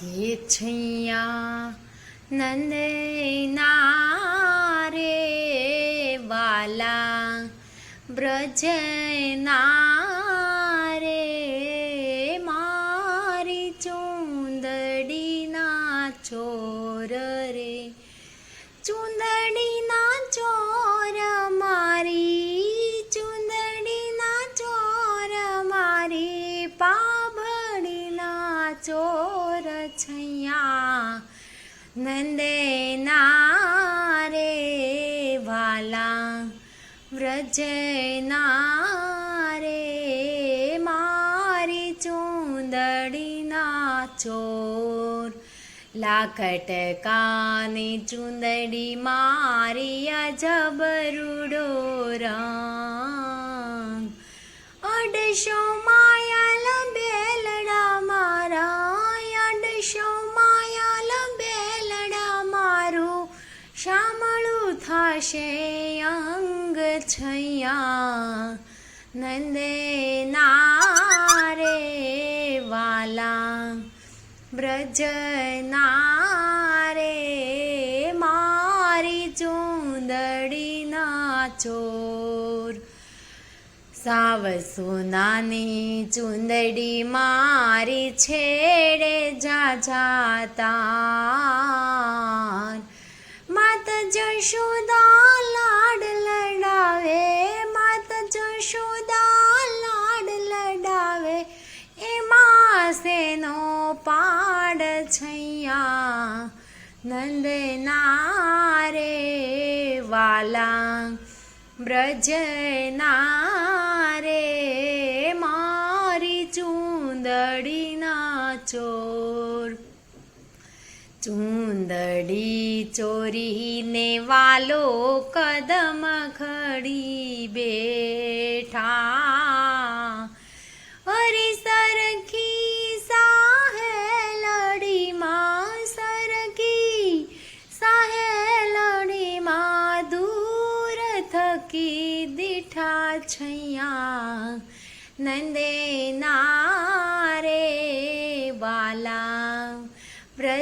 કે છૈયા નંદના રે વાલા બ્રજ રે મારી ચૂંદડીના ચોર રે ચૂંદડીના છૈયા નંદે નારે વાલા વ્રજ નારે મારી ચૂંદડીના ચોર લાખટ કાની ચૂંદડી મારી અજબરુડો રંગ અડશો માયાલ થશે અંગ છૈયા નંદે નારે વાલા બ્રજ નારે મારી ચૂંદડીના ચોર સાવ સોનાની ચૂંદડી મારી છેડે જા જાતા જશોદા લાડ લડાવે, માત જશોદા લાડ લડાવે એમાં સેનો પાડ છૈયા નંદનારે વાલા બ્રજ નારે મારી ચૂંદડીના ચોર. ચૂંદડી ચોરીને વાલો કદમ ખડી બેઠા અરે સરખી સાહેલડીમાં સરખી સાહેલડીમાં દૂર થકી દીઠા છૈયા નંદે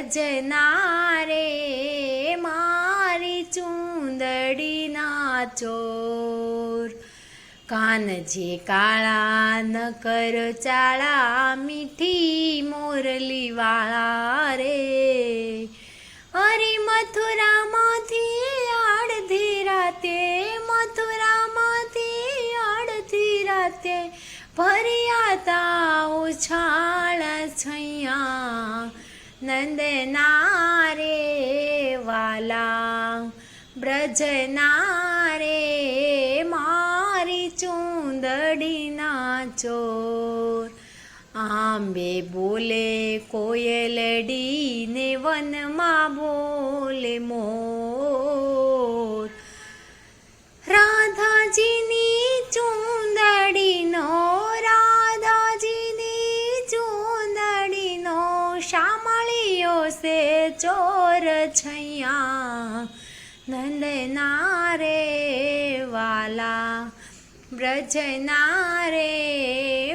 વ્રજ નારે મારી ચૂંદડીના ચોર કાનજી કાળા ન કર ચાળા, મીઠી મોરલી વાળા રે. હરી મથુરામાંથી અડધી રાતે, મથુરામાંથી અડધી રાતે ભર્યાતા ઉછાળ છૈયા. નંદનારે વાલા બ્રજ નારે મારી ચૂંદડીના ચોર આંબે બોલે કોયલડી ને વનમાં બોલે મોર ચોર છૈયા નંદનારે વાલા બ્રજનારે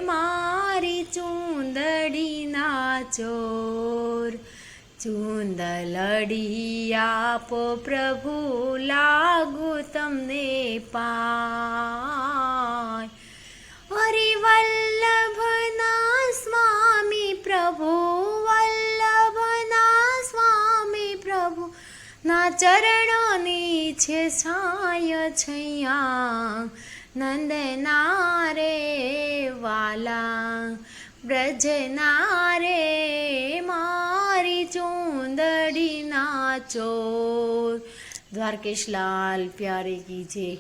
મારી ચૂંદડીના ચોર ચૂંદલડી આપો પ્રભુ લાગુ તમને પાય ચરણોની છે છાય છૈયા, નંદનારે વાલા, બ્રજનારે મારી ચૂંદડીના ચોર. દ્વારકેશ લાલ, પ્યારે કી જય